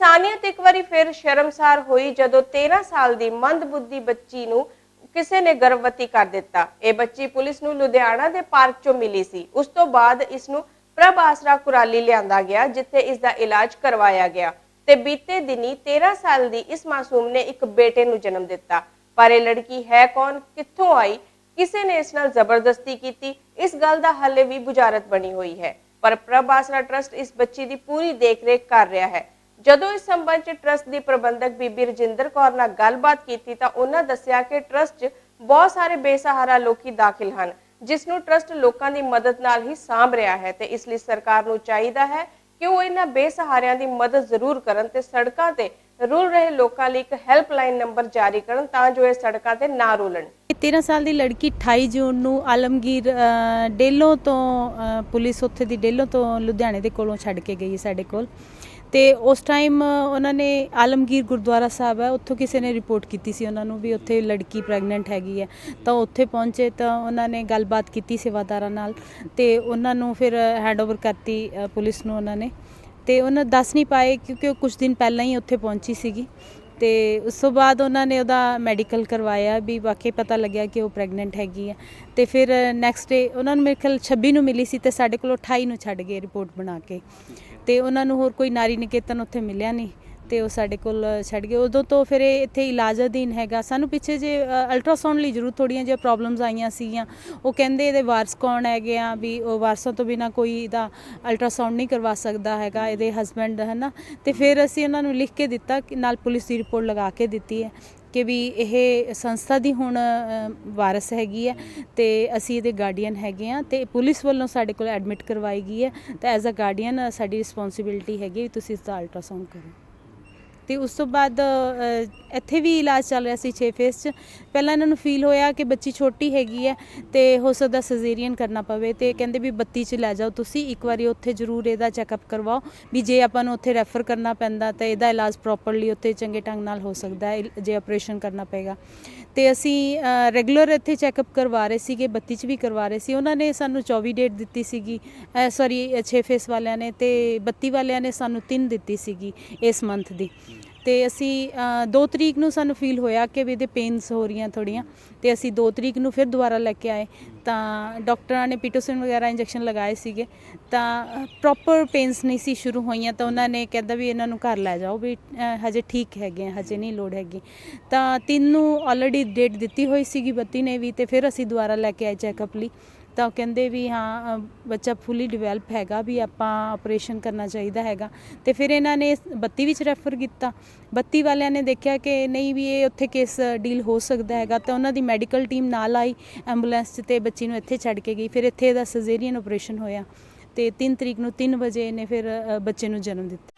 ਇਨਸਾਨੀਅਤ ਇੱਕ ਵਾਰੀ ਫਿਰ ਸ਼ਰਮਸਾਰ ਹੋਈ ਜਦੋਂ 13 ਸਾਲ ਦੀ ਮੰਦਬੁੱਧੀ ਬੱਚੀ ਨੂੰ ਕਿਸੇ ਨੇ ਗਰਭਵਤੀ ਕਰ ਦਿੱਤਾ। ਇਹ ਬੱਚੀ ਪੁਲਿਸ ਨੂੰ ਲੁਧਿਆਣਾ ਦੇ ਪਾਰਕ 'ਚੋਂ ਮਿਲੀ ਸੀ। ਉਸ ਤੋਂ ਬਾਅਦ ਇਸ ਨੂੰ ਪ੍ਰਭ ਆਸਰਾ ਕੁਰਾਲੀ ਲਿਆਂਦਾ ਗਿਆ, ਜਿੱਥੇ ਇਸ ਦਾ ਇਲਾਜ ਕਰਵਾਇਆ ਗਿਆ। ਤੇ ਬੀਤੇ ਦਿਨੀ 13 ਸਾਲ ਦੀ ਇਸ ਮਾਸੂਮ ਨੇ ਇੱਕ ਬੇਟੇ ਨੂੰ ਜਨਮ ਦਿੱਤਾ। ਪਰ ਇਹ ਲੜਕੀ ਹੈ ਕੌਣ, ਕਿੱਥੋਂ ਆਈ, ਕਿਸੇ ਨੇ ਇਸ ਨਾਲ ਜ਼ਬਰਦਸਤੀ ਕੀਤੀ, ਇਸ ਗੱਲ ਦਾ ਹਾਲੇ ਵੀ ਬੁਝਾਰਤ ਬਣੀ ਹੋਈ ਹੈ। ਪਰ ਪ੍ਰਭ ਆਸਰਾ ਟਰਸਟ ਇਸ ਬੱਚੀ ਦੀ ਪੂਰੀ ਦੇਖਰੇਖ ਕਰ ਰਿਹਾ ਹੈ। ਜਦੋਂ ਇਸ ਸੰਬੰਧ ਚ ਟਰਸਟ ਦੀ ਪ੍ਰਬੰਧਕ ਬੀਬੀ ਰਜਿੰਦਰ ਕੌਰ ਨਾਲ ਗੱਲਬਾਤ ਕੀਤੀ ਤਾਂ ਉਹਨਾਂ ਦੱਸਿਆ ਕਿ ਟਰਸਟ 'ਚ ਬਹੁਤ ਸਾਰੇ ਬੇਸਹਾਰਾ ਲੋਕੀ ਦਾਖਲ ਹਨ ਜਿਸ ਨੂੰ ਟਰਸਟ ਲੋਕਾਂ ਦੀ ਮਦਦ ਨਾਲ ਹੀ ਸਾਂਭ ਰਿਹਾ ਹੈ ਤੇ ਇਸ ਲਈ ਸਰਕਾਰ ਨੂੰ ਚਾਹੀਦਾ ਹੈ ਕਿ ਉਹ ਇਹਨਾਂ ਬੇਸਹਾਰਿਆਂ ਦੀ ਮਦਦ ਜ਼ਰੂਰ ਕਰਨ ਤੇ ਸੜਕਾਂ ਤੇ ਰੁਲ ਰਹੇ ਲੋਕਾਂ ਲਈ ਇੱਕ ਹੈਲਪਲਾਈਨ ਨੰਬਰ ਜਾਰੀ ਕਰਨ ਤਾਂ ਜੋ ਇਹ ਸੜਕਾਂ ਤੇ ਨਾ ਰੁਲਣ। ਇਹ 13 ਸਾਲ ਦੀ ਲੜਕੀ 28 ਜੂਨ ਨੂੰ ਆਲਮਗੀਰ ਅ, ਡੇਲੋਂ ਤੋਂ ਪੁਲਿਸ ਉੱਥੇ ਦੀ ਡੇਲੋਂ ਤੋਂ ਲੁਧਿਆਣੇ ਦੇ ਕੋਲੋਂ ਛੱਡ ਕੇ ਗਈ ਸਾਡੇ ਕੋਲ। ਤੇ ਉਸ ਟਾਈਮ ਉਹਨਾਂ ਨੇ ਆਲਮਗੀਰ ਗੁਰਦੁਆਰਾ ਸਾਹਿਬ ਹੈ, ਉੱਥੋਂ ਕਿਸੇ ਨੇ ਰਿਪੋਰਟ ਕੀਤੀ ਸੀ ਉਹਨਾਂ ਨੂੰ ਵੀ ਉੱਥੇ ਲੜਕੀ ਪ੍ਰੈਗਨੈਂਟ ਹੈਗੀ ਹੈ। ਤਾਂ ਉੱਥੇ ਪਹੁੰਚੇ ਤਾਂ ਉਹਨਾਂ ਨੇ ਗੱਲਬਾਤ ਕੀਤੀ ਸੇਵਾਦਾਰਾਂ ਨਾਲ ਤੇ ਉਹਨਾਂ ਨੂੰ ਫਿਰ ਹੈਂਡਓਵਰ ਕਰਤੀ ਪੁਲਿਸ ਨੂੰ ਉਹਨਾਂ ਨੇ। ਤੇ ਉਹਨਾਂ ਦੱਸ ਨਹੀਂ ਪਾਏ ਕਿਉਂਕਿ ਉਹ ਕੁਝ ਦਿਨ ਪਹਿਲਾਂ ਹੀ ਉੱਥੇ ਪਹੁੰਚੀ ਸੀਗੀ। ਤੇ ਉਸ ਤੋਂ ਬਾਅਦ ਉਹਨਾਂ ਨੇ ਉਹਦਾ ਮੈਡੀਕਲ ਕਰਵਾਇਆ, ਵੀ ਵਾਕਈ ਪਤਾ ਲੱਗਿਆ ਕਿ ਉਹ ਪ੍ਰੈਗਨੈਂਟ ਹੈਗੀ ਆ। ਤੇ ਫਿਰ ਨੈਕਸਟ ਡੇ ਉਹਨਾਂ ਨੂੰ ਮੇਰੇ ਖਿਆਲ 26 ਨੂੰ ਮਿਲੀ ਸੀ ਤੇ ਸਾਡੇ ਕੋਲ 28 ਨੂੰ ਛੱਡ ਗਏ ਰਿਪੋਰਟ ਬਣਾ ਕੇ। ਤੇ ਉਹਨਾਂ ਨੂੰ ਹੋਰ ਕੋਈ ਨਾਰੀ ਨਿਕੇਤਨ ਉੱਥੇ ਮਿਲਿਆ ਨਹੀਂ। ਤੇ ਉਹ ਸਾਡੇ ਕੋਲ ਛੱਡ ਗਏ। ਉਦੋਂ ਤੋਂ ਫਿਰ ਇਹ ਇੱਥੇ ਇਲਾਜ ਅਧੀਨ ਹੈਗਾ। ਸਾਨੂੰ ਪਿੱਛੇ ਜੇ ਅਲਟਰਾਸਾਊਂਡ ਲਈ ਜ਼ਰੂਰ ਥੋੜੀਆਂ ਜਿਹੀਆਂ ਪ੍ਰੋਬਲਮਸ ਆਈਆਂ ਸੀਗੀਆਂ। ਉਹ ਕਹਿੰਦੇ ਇਹਦੇ ਵਾਰਸ ਕੌਣ ਹੈਗੇ ਆ, ਵੀ ਉਹ ਵਾਰਸਾਂ ਤੋਂ ਬਿਨਾ ਕੋਈ ਇਹਦਾ ਅਲਟਰਾਸਾਊਂਡ ਨਹੀਂ ਕਰਵਾ ਸਕਦਾ ਹੈਗਾ, ਇਹਦੇ ਹਸਬੰਡ ਹੈ ਨਾ ਤੇ ਫਿਰ ਅਸੀਂ ਉਹਨਾਂ ਨੂੰ ਲਿਖ ਕੇ ਦਿੱਤਾ ਨਾਲ ਪੁਲਿਸ ਦੀ ਰਿਪੋਰਟ ਲਗਾ ਕੇ ਦਿੱਤੀ ਹੈ ਕਿ ਵੀ ਇਹ ਸੰਸਥਾ ਦੀ ਹੁਣ ਵਾਰਸ ਹੈਗੀ ਹੈ ਤੇ ਅਸੀਂ ਇਹਦੇ ਗਾਰਡੀਅਨ ਹੈਗੇ ਆ ਤੇ ਪੁਲਿਸ ਵੱਲੋਂ ਸਾਡੇ ਕੋਲ ਐਡਮਿਟ ਕਰਵਾਈ ਗਈ ਹੈ। ਤਾਂ ਐਜ਼ ਅ ਗਾਰਡੀਅਨ ਸਾਡੀ ਰਿਸਪੌਂਸਿਬਿਲਟੀ ਹੈਗੀ ਵੀ ਤੁਸੀਂ ਇਸ ਦਾ ਅਲਟਰਾਸਾਊਂਡ ਕਰੋ। ਤੇ ਉਸ ਤੋਂ ਬਾਅਦ ਅ, ਇੱਥੇ ਵੀ ਇਲਾਜ ਚੱਲ ਰਿਹਾ ਸੀ 6 ਫੇਸ 'ਚ। ਪਹਿਲਾਂ ਇਹਨਾਂ ਨੂੰ ਫੀਲ ਹੋਇਆ ਕਿ ਬੱਚੀ ਛੋਟੀ ਹੈਗੀ ਹੈ ਤੇ ਹੋ ਸਕਦਾ ਸਜ਼ੇਰੀਅਨ ਕਰਨਾ ਪਵੇ ਤੇ ਕਹਿੰਦੇ ਵੀ 32 'ਚ ਲੈ ਜਾਓ ਤੁਸੀਂ, ਇੱਕ ਵਾਰੀ ਉੱਥੇ ਜ਼ਰੂਰ ਇਹਦਾ ਚੈੱਕਅਪ ਕਰਵਾਓ ਵੀ ਜੇ ਆਪਾਂ ਨੂੰ ਉੱਥੇ ਰੈਫਰ ਕਰਨਾ ਪੈਂਦਾ ਤਾਂ ਇਹਦਾ ਇਲਾਜ ਪ੍ਰੋਪਰਲੀ ਉੱਥੇ ਚੰਗੇ ਢੰਗ ਨਾਲ ਹੋ ਸਕਦਾ ਹੈ ਜੇ ਆਪਰੇਸ਼ਨ ਕਰਨਾ ਪਏਗਾ। ਤੇ ਅਸੀਂ ਰੈਗੂਲਰ ਇੱਥੇ ਚੈੱਕਅਪ ਕਰਵਾ ਰਹੇ ਸੀਗੇ 32 ਚ ਵੀ ਕਰਵਾ ਰਹੇ ਸੀ। ਉਹਨਾਂ ਨੇ ਸਾਨੂੰ 24 ਡੇਟ ਦਿੱਤੀ ਸੀਗੀ ਸੌਰੀ 6 ਫੇਸ ਵਾਲਿਆਂ ਨੇ ਤੇ 32 ਵਾਲਿਆਂ ਨੇ ਸਾਨੂੰ 3 ਦਿੱਤੀ ਸੀਗੀ ਇਸ ਮੰਥ ਦੀ। ਤੇ ਅਸੀਂ 2 ਤਰੀਕ ਨੂੰ ਸਾਨੂੰ ਫੀਲ ਹੋਇਆ ਕਿ ਵੀ ਇਹਦੇ ਪੇਨਸ ਹੋ ਰਹੀਆਂ ਥੋੜੀਆਂ ਤੇ ਅਸੀਂ 2 ਤਰੀਕ ਨੂੰ ਫਿਰ ਦੁਬਾਰਾ ਲੈ ਕੇ ਆਏ। ਤਾਂ ਡਾਕਟਰਾਂ ਨੇ ਪੀਟੋਸਿਨ ਵਗੈਰਾ ਇੰਜੈਕਸ਼ਨ ਲਗਾਏ ਸੀਗੇ, ਤਾਂ ਪ੍ਰੋਪਰ ਪੇਨਸ ਨਹੀਂ ਸੀ ਸ਼ੁਰੂ ਹੋਈਆਂ, ਤਾਂ ਉਹਨਾਂ ਨੇ ਕਹਿੰਦਾ ਵੀ ਇਹਨਾਂ ਨੂੰ ਘਰ ਲੈ ਜਾਓ ਵੀ ਹਜੇ ਠੀਕ ਹੈਗੇ ਆ, ਹਜੇ ਨਹੀਂ ਲੋੜ ਹੈਗੀ। ਤਾਂ ਤਿੰਨ ਨੂੰ ਆਲਰੇਡੀ ਡੇਟ ਦਿੱਤੀ ਹੋਈ ਸੀਗੀ ਬੱਤੀ ਨੇ ਵੀ, ਤੇ ਫਿਰ ਅਸੀਂ ਦੁਬਾਰਾ ਲੈ ਕੇ ਆਏ ਚੈੱਕਅਪ ਲਈ। ਤਾਂ ਉਹ ਕਹਿੰਦੇ ਵੀ ਹਾਂ ਬੱਚਾ ਫੁੱਲੀ ਡਿਵੈਲਪ ਹੈਗਾ ਵੀ ਆਪਾਂ ਆਪਰੇਸ਼ਨ ਕਰਨਾ ਚਾਹੀਦਾ ਹੈਗਾ। ਤੇ ਫਿਰ ਇਹਨਾਂ ਨੇ 32 ਵਿੱਚ ਰੈਫਰ ਕੀਤਾ। 32 ਵਾਲਿਆਂ ਨੇ ਦੇਖਿਆ ਕਿ ਨਹੀਂ ਵੀ ਇਹ ਉੱਥੇ ਕੇਸ ਡੀਲ ਹੋ ਸਕਦਾ ਹੈਗਾ, ਤਾਂ ਉਹਨਾਂ ਦੀ ਮੈਡੀਕਲ ਟੀਮ ਨਾਲ ਆਈ ਐਂਬੂਲੈਂਸ 'ਚ ਤੇ ਬੱਚੀ ਨੂੰ ਇੱਥੇ ਛੱਡ ਕੇ ਗਈ। ਫਿਰ ਇੱਥੇ ਇਹਦਾ ਸਜ਼ੇਰੀਅਨ ਆਪਰੇਸ਼ਨ ਹੋਇਆ। ਤੇ 3 ਤਰੀਕ ਨੂੰ 3 ਵਜੇ ਇਹਨੇ ਫਿਰ ਬੱਚੇ ਨੂੰ ਜਨਮ ਦਿੱਤਾ।